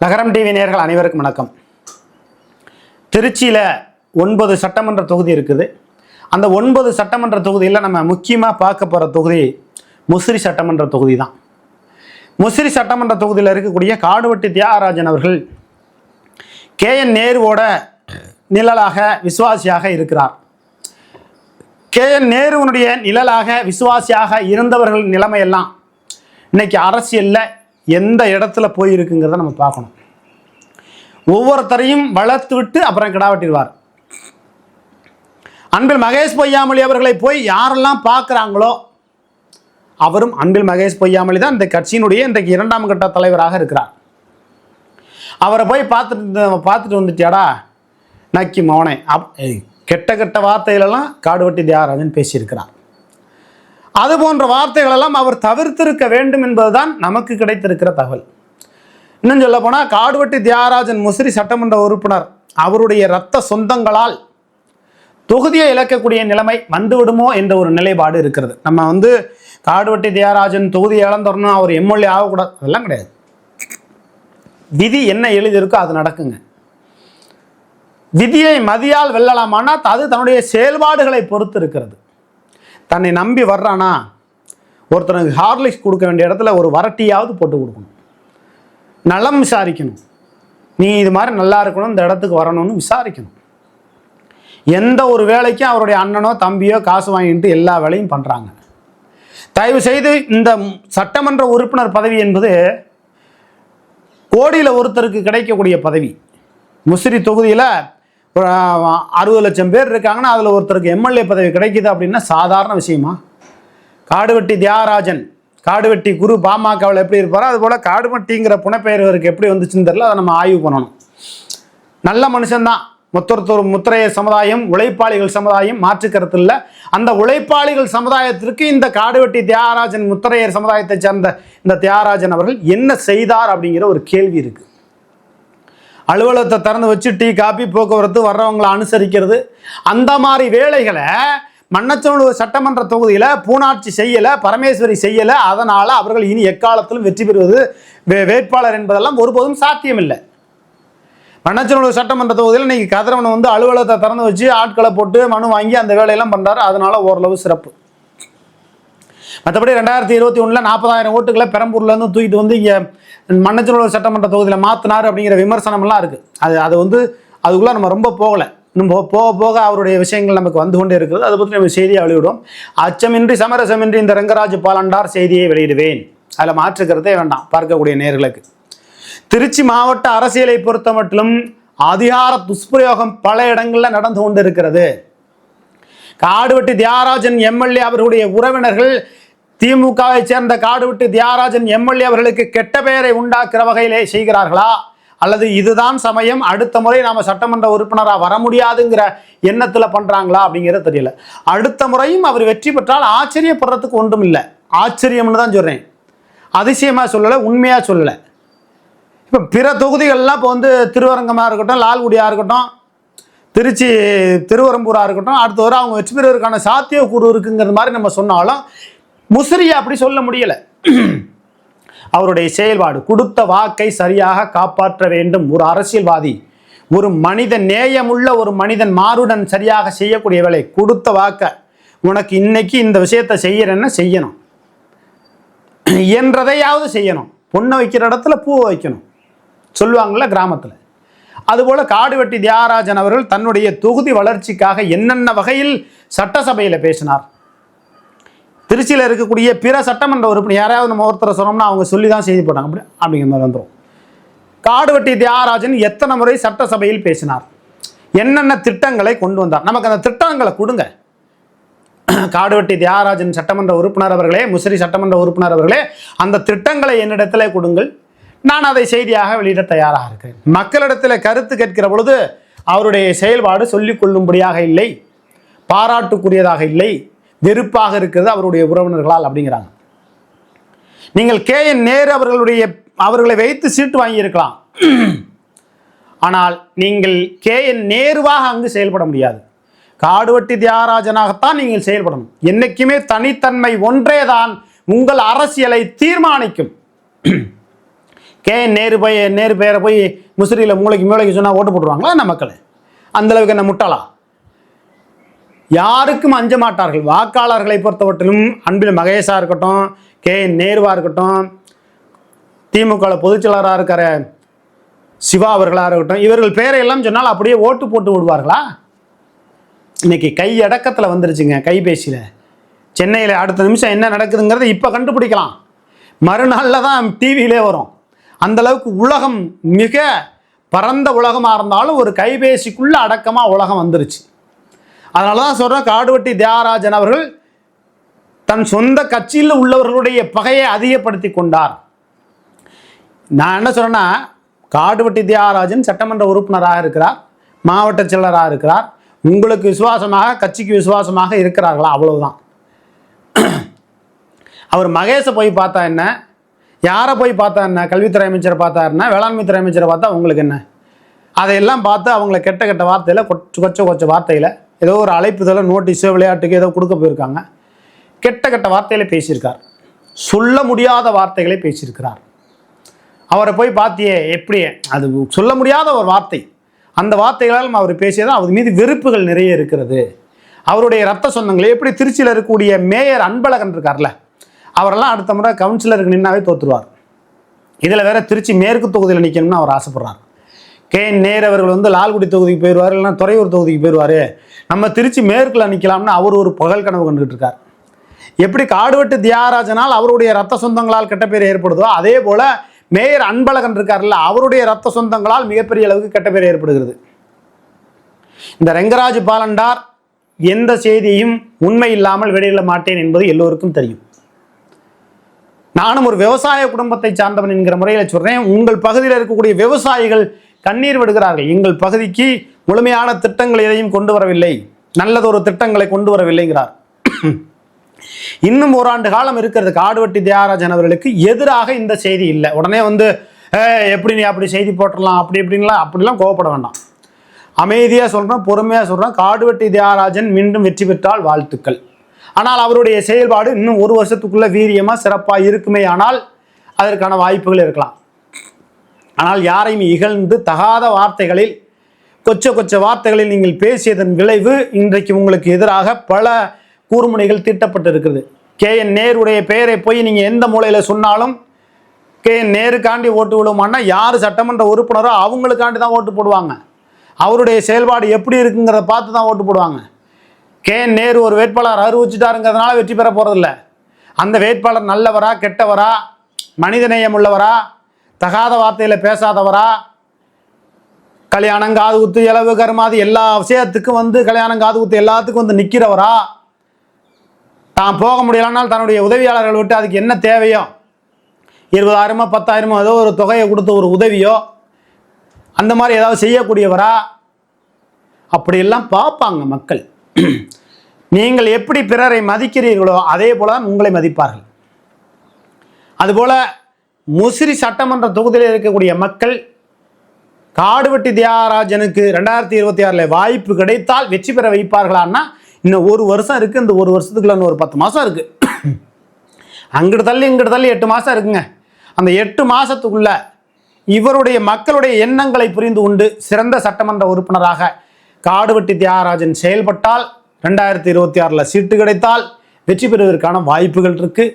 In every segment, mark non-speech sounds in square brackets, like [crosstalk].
நகரம் டிவி நேர்கள் அனைவருக்கும் வணக்கம். திருச்சியில் ஒன்பது சட்டமன்ற தொகுதி இருக்குது. அந்த ஒன்பது சட்டமன்ற தொகுதியில் நம்ம முக்கியமாக பார்க்க போகிற தொகுதி முசிறி சட்டமன்ற தொகுதி தான் முசிறி சட்டமன்ற தொகுதியில் இருக்கக்கூடிய காடுவெட்டி தியாகராஜன் அவர்கள் கே. என். நேருவோட நிழலாக விசுவாசியாக இருக்கிறார். கே. என். நேருவனுடைய நிழலாக விசுவாசியாக இருந்தவர்கள் நிலைமையெல்லாம் இன்னைக்கு அரசியலில் எந்த இடத்துல போயிருக்குங்கிறத நம்ம பார்க்கணும். ஒவ்வொருத்தரையும் வளர்த்து விட்டு அப்புறம் கிடா வெட்டிடுவார் அன்பில் மகேஷ் பொய்யாமொழி அவர்களை போய் யாரெல்லாம் பார்க்குறாங்களோ அவரும் அன்பில் மகேஷ் பொய்யாமொழி தான் இந்த கட்சியினுடைய இன்றைக்கு இரண்டாம் கட்ட தலைவராக இருக்கிறார். அவரை போய் பார்த்துட்டு பார்த்துட்டு வந்துட்டியாடா நக்கி மோனே அப் கெட்ட கெட்ட வார்த்தையிலலாம் காடுவெட்டி தியாகராஜன் பேசியிருக்கிறார். அது போன்ற வார்த்தைகளெல்லாம் அவர் தவிர்த்திருக்க வேண்டும் என்பதுதான் நமக்கு கிடைத்திருக்கிற தகவல். இன்னும் சொல்ல போனால் காடுவெட்டி தியாகராஜன் முசிறி சட்டமன்ற உறுப்பினர் அவருடைய இரத்த சொந்தங்களால் தொகுதியை இழக்கக்கூடிய நிலைமை வந்துவிடுமோ என்ற ஒரு நிலைப்பாடு இருக்கிறது. நம்ம வந்து காடுவெட்டி தியாகராஜன் தொகுதியை இழந்துடணும் அவர் எம்எல்ஏ ஆகக்கூடாது அதெல்லாம் கிடையாது. விதி என்ன எழுதியிருக்கோ அது நடக்குங்க. விதியை மதியால் வெல்லலாமான்னா அது தன்னுடைய செயல்பாடுகளை பொறுத்து இருக்கிறது தன்னை நம்பி வர்றானா? ஒருத்தனுக்கு ஹார்லிக்ஸ் கொடுக்க வேண்டிய இடத்துல ஒரு வரட்டியாவது போட்டு கொடுக்கணும். நலம் விசாரிக்கணும். நீ இது மாதிரி நல்லா இருக்கணும் இந்த இடத்துக்கு வரணும்னு விசாரிக்கணும். எந்த ஒரு வேலைக்கும் அவருடைய அண்ணனோ தம்பியோ காசு வாங்கிட்டு எல்லா வேலையும் பண்ணுறாங்க தயவு செய்து இந்த சட்டமன்ற உறுப்பினர் பதவி என்பது கோடியில் ஒருத்தருக்கு கிடைக்கக்கூடிய பதவி. முசிறி தொகுதியில் அறுபது லட்சம் பேர் இருக்காங்கன்னா அதில் ஒருத்தருக்கு எம்எல்ஏ பதவி கிடைக்குது அப்படின்னா சாதாரண விஷயமா? காடுவெட்டி தியாகராஜன் காடுவெட்டி குரு பாமகவில் எப்படி இருப்பாரோ அதுபோல் காடுவெட்டிங்கிற புனைப்பெயர் இவருக்கு எப்படி வந்துச்சுன்னு தெரியல அதை நம்ம ஆய்வு பண்ணணும். நல்ல மனுஷன்தான். முத்தொருத்தொரு முத்திரைய சமுதாயம் உழைப்பாளிகள் சமுதாயம் மாற்று இல்லை. அந்த உழைப்பாளிகள் சமுதாயத்திற்கு இந்த காடுவெட்டி தியாகராஜன் முத்திரையர் சமுதாயத்தை சேர்ந்த இந்த தியாகராஜன் அவர்கள் என்ன செய்தார் அப்படிங்கிற ஒரு கேள்வி இருக்குது அலுவலகத்தை திறந்து வச்சு டீ காபி போக்குவரத்து வர்றவங்களை அனுசரிக்கிறது. அந்த மாதிரி வேலைகளை மன்னச்சநல்லூர் சட்டமன்ற தொகுதியில் பூனாட்சி செய்யலை பரமேஸ்வரி செய்யலை அதனால் அவர்கள் இனி எக்காலத்திலும் வெற்றி பெறுவது வே- வேட்பாளர் என்பதெல்லாம் ஒருபோதும் சாத்தியமில்லை. மன்னச்சனூர் சட்டமன்ற தொகுதியில் இன்னைக்கு கதிரவனை வந்து அலுவலகத்தை திறந்து வச்சு ஆட்களை போட்டு மனு வாங்கி அந்த வேலையெல்லாம் பண்ணுறாரு அதனால ஓரளவு சிறப்பு. மற்றபடி ரெண்டாயிரத்தி இருபத்தி ஒன்றில் நாற்பதாயிரம் ஓட்டுகளை பெரம்பூர்லேருந்து தூக்கிட்டு வந்து இங்கே மன்னச்சநல்லூர் சட்டமன்ற தொகுதியில் மாற்றினார் அப்படிங்கிற விமர்சனம்லாம் இருக்குது அது அது வந்து அதுக்குள்ளே நம்ம ரொம்ப போகலை. இன்னும் போக போக அவருடைய விஷயங்கள் நமக்கு வந்து கொண்டே இருக்கிறது அதை பற்றி நம்ம செய்தியை வெளியிடும் அச்சமின்றி சமரசமின்றி இந்த ரங்கராஜ் பாலண்டார் செய்தியை வெளியிடுவேன். அதில் மாற்றுக்கிறதே வேண்டாம். பார்க்கக்கூடிய நேர்களுக்கு. திருச்சி மாவட்ட அரசியலை பொறுத்த மட்டும் அதிகார துஷ்பிரயோகம் பல இடங்களில் நடந்து கொண்டிருக்கிறது. காடுவெட்டி தியாகராஜன் எம்எல்ஏ அவர்களுடைய உறவினர்கள் திமுகவை சேர்ந்த காடுவிட்டு தியாகராஜன் எம்எல்ஏ அவர்களுக்கு கெட்ட பெயரை உண்டாக்குற வகையிலே செய்கிறார்களா? அல்லது இதுதான் சமயம் அடுத்த முறை நாம சட்டமன்ற உறுப்பினராக வர முடியாதுங்கிற எண்ணத்தில் பண்றாங்களா அப்படிங்கிறது தெரியல. அடுத்த முறையும் அவர் வெற்றி பெற்றால் ஆச்சரியப்படுறதுக்கு ஒன்றும் இல்லை ஆச்சரியம்னு தான் சொல்றேன். அதிசயமா சொல்லலை உண்மையா சொல்லலை. இப்போ பிற தொகுதிகள்லாம் இப்போ வந்து திருவரங்கமாக இருக்கட்டும் லால்குடியாக இருக்கட்டும் திருச்சி திருவரம்பூராக இருக்கட்டும் அடுத்த வர அவங்க வெற்றி பெறுவதற்கான சாத்தியக்கூறு இருக்குங்கிற மாதிரி நம்ம சொன்னாலும் முசிறியை அப்படி சொல்ல முடியலை. அவருடைய செயல்பாடு கொடுத்த வாக்கை சரியாக காப்பாற்ற வேண்டும். ஒரு அரசியல்வாதி ஒரு மனித நேயமுள்ள ஒரு மனிதன் மாறுடன் சரியாக செய்யக்கூடிய வேலை கொடுத்த வாக்கை உனக்கு இன்னைக்கு இந்த விஷயத்தை செய்யறேன்னா செய்யணும். இயன்றதையாவது செய்யணும். பொண்ணை வைக்கிற இடத்துல பூவை வைக்கணும். சொல்லுவாங்கள்ல கிராமத்தில். அதுபோல் காடுவெட்டி தியாகராஜன் அவர்கள் தன்னுடைய தொகுதி வளர்ச்சிக்காக என்னென்ன வகையில் சட்டசபையில் பேசினார்? திருச்சியில் இருக்கக்கூடிய பிற சட்டமன்ற உறுப்பினர் யாராவது நம்ம ஒருத்தரை சொன்னோம்னா அவங்க சொல்லி தான் செய்தி போட்டாங்க. அப்படி அப்படிங்கிற மாதிரி வந்துடும் காடுவெட்டி தியாகராஜன் எத்தனை முறை சட்டசபையில் பேசினார்? என்னென்ன திட்டங்களை கொண்டு வந்தார்? நமக்கு அந்த திட்டங்களை கொடுங்க. [clears throat] காடுவெட்டி தியாகராஜன் சட்டமன்ற உறுப்பினர் அவர்களே முசிறி சட்டமன்ற உறுப்பினர் அவர்களே அந்த திட்டங்களை என்னிடத்தில் கொடுங்கள். நான் அதை செய்தியாக வெளியிட தயாராக இருக்கிறேன். மக்களிடத்தில் கருத்து கேட்கிற பொழுது அவருடைய செயல்பாடு சொல்லிக் கொள்ளும்படியாக இல்லை. பாராட்டுக்குரியதாக இல்லை. வெறுப்பாக இருக்கிறது அவருடைய உறவினர்களால் அப்படிங்கிறாங்க. நீங்கள் கே என் நேரு அவர்களுடைய அவர்களை வைத்து சீட்டு வாங்கியிருக்கலாம். ஆனால் நீங்கள் கே என் நேருவாக அங்கு செயல்பட முடியாது. காடுவட்டி தியாகராஜனாகத்தான் நீங்கள் செயல்படணும். என்றைக்குமே தனித்தன்மை ஒன்றேதான் உங்கள் அரசியலை தீர்மானிக்கும். கே நேரு போய் நேரு பேரை போய் முசிறியில் மூளைக்கு மூளைக்கு சொன்னால் ஓட்டு போட்டுருவாங்களா அந்த மக்கள்? அந்த அளவுக்கு என்ன முட்டாளா? யாருக்கும் அஞ்ச மாட்டார்கள். வாக்காளர்களை பொறுத்தவற்றிலும் அன்பில் மகேஷா இருக்கட்டும் கே. நேருவா இருக்கட்டும் திமுக பொதுச்செயலராக இருக்கிற சிவா அவர்களாக இருக்கட்டும் இவர்கள் பேரை எல்லாம் சொன்னால் அப்படியே ஓட்டு போட்டு விடுவார்களா? இன்னைக்கு கை அடக்கத்தில் வந்துருச்சுங்க கைபேசியில். சென்னையில் அடுத்த நிமிஷம் என்ன நடக்குதுங்கிறத இப்போ கண்டுபிடிக்கலாம். மறுநாளில் தான் டிவியிலே வரும். அந்த அளவுக்கு உலகம் மிக பரந்த உலகமாக இருந்தாலும் ஒரு கைபேசிக்குள்ளே அடக்கமாக உலகம் வந்துருச்சு. அதனால தான் சொல்கிறேன் காடுவெட்டி தியாகராஜன் அவர்கள் தன் சொந்த கட்சியில் உள்ளவர்களுடைய பகையை அதிகப்படுத்தி கொண்டார். நான் என்ன சொல்கிறேன்னா காடுவெட்டி தியாகராஜன் சட்டமன்ற உறுப்பினராக இருக்கிறார் மாவட்ட செயலராக இருக்கிறார். உங்களுக்கு விசுவாசமாக கட்சிக்கு விசுவாசமாக இருக்கிறார்களா? அவ்வளவுதான். அவர் மகேஷை போய் பார்த்தா என்ன? யாரை போய் பார்த்தா என்ன? கல்வித்துறை அமைச்சரை பார்த்தா என்ன? வேளாண்மைத்துறை அமைச்சரை பார்த்தா உங்களுக்கு என்ன? அதையெல்லாம் பார்த்து அவங்கள கெட்ட கெட்ட வார்த்தையில் கொச்சு கொச்ச கொச்ச வார்த்தையில் ஏதோ ஒரு அழைப்புதலை நோட்டீஸோ விளையாட்டுக்கு ஏதோ கொடுக்க போயிருக்காங்க. கெட்ட கெட்ட வார்த்தையில பேசியிருக்கார். சொல்ல முடியாத வார்த்தைகளை பேசியிருக்கிறார். அவரை போய் பார்த்தியே எப்படி அது சொல்ல முடியாத ஒரு வார்த்தை. அந்த வார்த்தைகளால் அவர் பேசியது அவர் மீது வெறுப்புகள் நிறைய இருக்கிறது. அவருடைய ரத்த சொந்தங்கள் எப்படி திருச்சியில் இருக்கக்கூடிய மேயர் அன்பழகன் இருக்கார்ல அவரெல்லாம் அடுத்த முறை கவுன்சிலருக்கு நின்னாவே தோத்துருவார். இதில் வேற திருச்சி மேற்கு தொகுதியில் நிற்கணும்னு அவர் ஆசைப்படுறார். கே என் நேர் அவர்கள் வந்து லால்குடி தொகுதிக்கு போயிடுவார் இல்லைன்னா துறையூர் தொகுதிக்கு போயிடுவார். நம்ம திருச்சி மேற்கில் நிற்கலாம்னு அவர் ஒரு பகல் கனவு கண்டுகிட்டு இருக்கார். எப்படி காடுவெட்டு தியாகராஜனால் அவருடைய ரத்த சொந்தங்களால் கெட்ட பேர் ஏற்படுதோ அதே போல மேயர் அன்பழகன் இருக்கார்ல அவருடைய ரத்த சொந்தங்களால் மிகப்பெரிய அளவுக்கு கெட்ட பேர் ஏற்படுகிறது. இந்த ரெங்கராஜ் பாலண்டார் எந்த செய்தியும் உண்மை இல்லாமல் வெளியிட மாட்டேன் என்பது எல்லோருக்கும் தெரியும். நானும் ஒரு விவசாய குடும்பத்தை சார்ந்தவன் என்கிற முறையில் சொல்றேன் உங்கள் பகுதியில் இருக்கக்கூடிய விவசாயிகள் கண்ணீர் விடுகிறார்கள். எங்கள் பகுதிக்கு முழுமையான திட்டங்கள் எதையும் கொண்டு வரவில்லை. நல்லதொரு திட்டங்களை கொண்டு வரவில்லைங்கிறார். இன்னும் ஓராண்டு காலம் இருக்கிறது. காடுவெட்டி தியாகராஜன் அவர்களுக்கு எதிராக இந்த செய்தி இல்லை. உடனே வந்து எப்படி நீ அப்படி செய்தி போட்டுடலாம்? அப்படி இப்படின்லாம் அப்படிலாம் கோவப்பட வேண்டாம். அமைதியாக சொல்கிறேன் பொறுமையாக சொல்கிறேன் காடுவெட்டி தியாகராஜன் மீண்டும் வெற்றி பெற்றால் வாழ்த்துக்கள். ஆனால் அவருடைய செயல்பாடு இன்னும் ஒரு வருஷத்துக்குள்ளே வீரியமாக சிறப்பாக இருக்குமே ஆனால் அதற்கான வாய்ப்புகள் இருக்கலாம். ஆனால் யாரையும் இகழ்ந்து தகாத வார்த்தைகளில் கொச்ச கொச்ச வார்த்தைகளில் நீங்கள் பேசியதன் விளைவு இன்றைக்கு உங்களுக்கு எதிராக பல கூர்முனைகள் தீட்டப்பட்டிருக்கிறது. கே. என். நேருடைய பெயரை போய் நீங்கள் எந்த மூலையில் சொன்னாலும் கே. என். நேருக்காண்டி ஓட்டு விடுமான்னா யார் சட்டமன்ற உறுப்பினரோ அவங்களுக்காண்டி தான் ஓட்டு போடுவாங்க. அவருடைய செயல்பாடு எப்படி இருக்குங்கிறத பார்த்து தான் ஓட்டு போடுவாங்க. கே. என். நேரு ஒரு வேட்பாளர் அறிவிச்சிட்டாருங்கிறதுனால வெற்றி பெற போகிறதில்ல அந்த வேட்பாளர் நல்லவரா கெட்டவரா மனிதநேயம் உள்ளவரா தகாத வார்த்தையில் பேசாதவரா? கல்யாணம் காது குத்து இளவு கருமாதி எல்லா விஷயத்துக்கும் வந்து கல்யாணம் காது குத்து எல்லாத்துக்கும் வந்து நிற்கிறவரா தான் போக முடியலனால் தன்னுடைய உதவியாளர்கள் விட்டு அதுக்கு என்ன தேவையோ? இருபதாயிரமோ பத்தாயிரமோ ஏதோ ஒரு தொகையை கொடுத்து ஒரு உதவியோ? அந்த மாதிரி ஏதாவது செய்யக்கூடியவரா? அப்படியெல்லாம் பார்ப்பாங்க மக்கள். நீங்கள் எப்படி பிறரை மதிக்கிறீர்களோ அதே போல தான் உங்களை மதிப்பார்கள். அதுபோல் முசிறி சட்டமன்ற தொகுதியில் இருக்கக்கூடிய மக்கள் காடுவெட்டி தியாகராஜனுக்கு ரெண்டாயிரத்தி இருபத்தி ஆறில் வாய்ப்பு கிடைத்தால் வெற்றி பெற வைப்பார்களான்னா இன்னும் ஒரு வருஷம் இருக்குது இந்த ஒரு வருஷத்துக்குள்ள இன்னும் ஒரு பத்து மாதம் இருக்குது அங்கிட்டு தள்ளி இங்கிட்டு தள்ளி எட்டு மாதம் இருக்குங்க. அந்த எட்டு மாதத்துக்குள்ள இவருடைய மக்களுடைய எண்ணங்களை புரிந்து கொண்டு சிறந்த சட்டமன்ற உறுப்பினராக காடுவெட்டி தியாகராஜன் செயல்பட்டால் ரெண்டாயிரத்தி இருபத்தி ஆறில் சீட்டு கிடைத்தால் வெற்றி பெறுவதற்கான வாய்ப்புகள் இருக்குது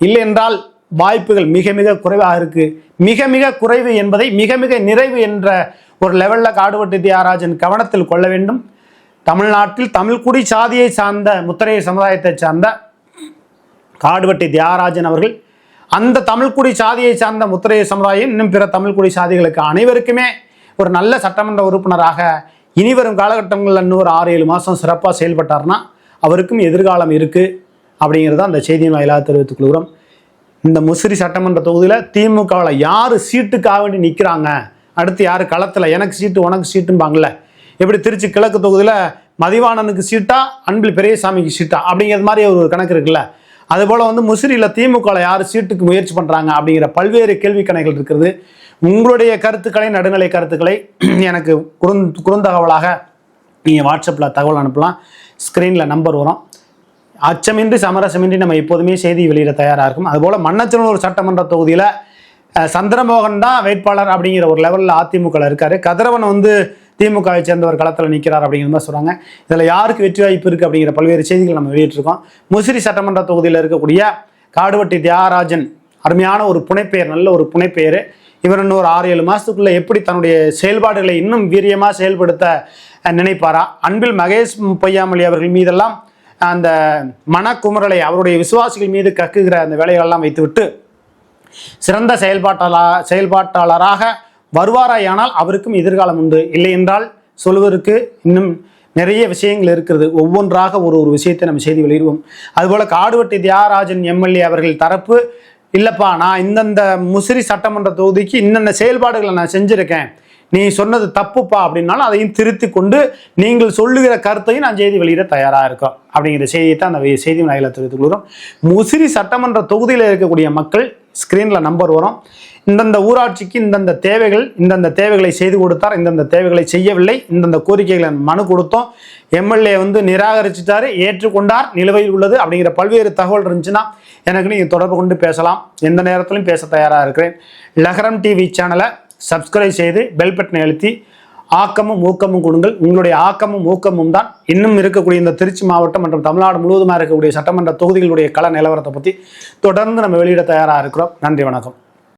இல்லை என்றால் வாய்ப்புகள் மிக மிக குறைவாக இருக்கு. மிக மிக குறைவு என்பதை மிக மிக நிறைவு என்ற ஒரு லெவலில் காடுவெட்டி தியாகராஜன் கவனத்தில் கொள்ள வேண்டும். தமிழ்நாட்டில் தமிழ்குடி சாதியை சார்ந்த முத்திரைய சமுதாயத்தை சார்ந்த காடுவெட்டி தியாகராஜன் அவர்கள் அந்த தமிழ்குடி சாதியை சார்ந்த முத்திரைய சமுதாயம் இன்னும் பிற தமிழ்குடி சாதிகளுக்கு அனைவருக்குமே ஒரு நல்ல சட்டமன்ற உறுப்பினராக இனிவரும் காலகட்டங்களில் இன்னொரு ஆறு ஏழு மாதம் சிறப்பாக செயல்பட்டார்னா அவருக்கும் எதிர்காலம் இருக்குது அப்படிங்கிறத அந்த செய்தியின் வாயிலாக தெரிவித்துக் கொள்கிறோம். இந்த முசிறி சட்டமன்ற தொகுதியில் திமுகவில் யார் சீட்டுக்காக வேண்டி நிற்கிறாங்க அடுத்து யார் களத்தில் எனக்கு சீட்டு உனக்கு சீட்டும்பாங்கல்ல. எப்படி திருச்சி கிழக்கு தொகுதியில் மதிவாணனுக்கு சீட்டா அன்பில் பெரியசாமிக்கு சீட்டா? அப்படிங்கிறது மாதிரி ஒரு கணக்கு இருக்குல்ல. அதுபோல் வந்து முசிறியில் திமுகவில் யார் சீட்டுக்கு முயற்சி பண்ணுறாங்க அப்படிங்கிற பல்வேறு கேள்வி கணைகள் இருக்கிறது உங்களுடைய கருத்துக்களை நடுநிலை கருத்துக்களை [clears throat] எனக்கு குறுந் குறுந்தகவலாக நீங்கள் வாட்ஸ்அப்பில் தகவல் அனுப்பலாம். ஸ்க்ரீனில் நம்பர் வரும். அச்சமின்றி சமரசமின்றி நம்ம எப்போதுமே செய்தி வெளியிட தயாராக இருக்கும். அதுபோல் மன்னச்சனூர் சட்டமன்ற தொகுதியில் சந்திரமோகன் தான் வேட்பாளர் அப்படிங்கிற ஒரு லெவலில் அதிமுகவில் இருக்காரு. கதிரவன் வந்து திமுகவை சேர்ந்தவர் களத்தில் நிற்கிறார் அப்படிங்கிற மாதிரி சொல்கிறாங்க இதில் யாருக்கு வெற்றி வாய்ப்பு இருக்குது அப்படிங்கிற பல்வேறு செய்திகள் நம்ம வெளியிட்டிருக்கோம். முசிறி சட்டமன்ற தொகுதியில் இருக்கக்கூடிய காடுவட்டி தியாகராஜன் அருமையான ஒரு புனைப்பெயர் நல்ல ஒரு புனைப்பெயர். இவர் இன்னொரு ஆறு ஏழு மாதத்துக்குள்ளே எப்படி தன்னுடைய செயல்பாடுகளை இன்னும் வீரியமாக செயல்படுத்த நினைப்பாரா? அன்பில் மகேஷ் பொய்யாமொழி அவர்கள் மீதெல்லாம் அந்த மனக்குமுறலை அவருடைய விசுவாசிகள் மீது கக்குகிற அந்த வேலைகளெல்லாம் வைத்துவிட்டு சிறந்த செயல்பாட்டாளா செயல்பாட்டாளராக வருவாராயானால் அவருக்கும் எதிர்காலம் உண்டு. இல்லை என்றால் சொல்வதற்கு இன்னும் நிறைய விஷயங்கள் இருக்கிறது. ஒவ்வொன்றாக ஒரு ஒரு விஷயத்தை நம்ம செய்தி வெளியிடுவோம். அதுபோல் காடுவெட்டி தியாகராஜன் எம்எல்ஏ அவர்கள் தரப்பு இல்லைப்பா நான் இந்தந்த முசிறி சட்டமன்ற தொகுதிக்கு இன்னென்ன செயல்பாடுகளை நான் செஞ்சுருக்கேன்? நீ சொன்னது தப்புப்பா அப்படின்னாலும் அதையும் திருத்தி கொண்டு நீங்கள் சொல்லுகிற கருத்தையும் நான் செய்தி வெளியிட தயாராக இருக்கோம். அப்படிங்கிற செய்தியை தான் அந்த செய்தி நாயில் தெரிவித்துக் கொள்கிறோம். முசிறி சட்டமன்ற தொகுதியில் இருக்கக்கூடிய மக்கள் ஸ்க்ரீனில் நம்பர் வரும். இந்தந்த ஊராட்சிக்கு இந்தந்த தேவைகள் இந்தந்த தேவைகளை செய்து கொடுத்தார் இந்தந்த தேவைகளை செய்யவில்லை இந்தந்த கோரிக்கைகளை மனு கொடுத்தோம். எம்எல்ஏ வந்து நிராகரிச்சிட்டாரு ஏற்றுக்கொண்டார் நிலுவையில் உள்ளது அப்படிங்கிற பல்வேறு தகவல் இருந்துச்சுன்னா எனக்கு நீங்கள் தொடர்பு கொண்டு பேசலாம். எந்த நேரத்திலும் பேச தயாராக இருக்கிறேன். லஹரம் டிவி சேனலை சப்ஸ்கிரைப் செய்து பெல் பட்டனை அழுத்தி ஆக்கமும் ஊக்கமும் கொடுங்கள். உங்களுடைய ஆக்கமும் ஊக்கமும் தான் இன்னும் இருக்கக்கூடிய இந்த திருச்சி மாவட்டம் மற்றும் தமிழ்நாடு முழுவதுமாக இருக்கக்கூடிய சட்டமன்ற தொகுதிகளுடைய கள நிலவரத்தை பற்றி தொடர்ந்து நம்ம வெளியிட தயாராக இருக்கிறோம். நன்றி வணக்கம்.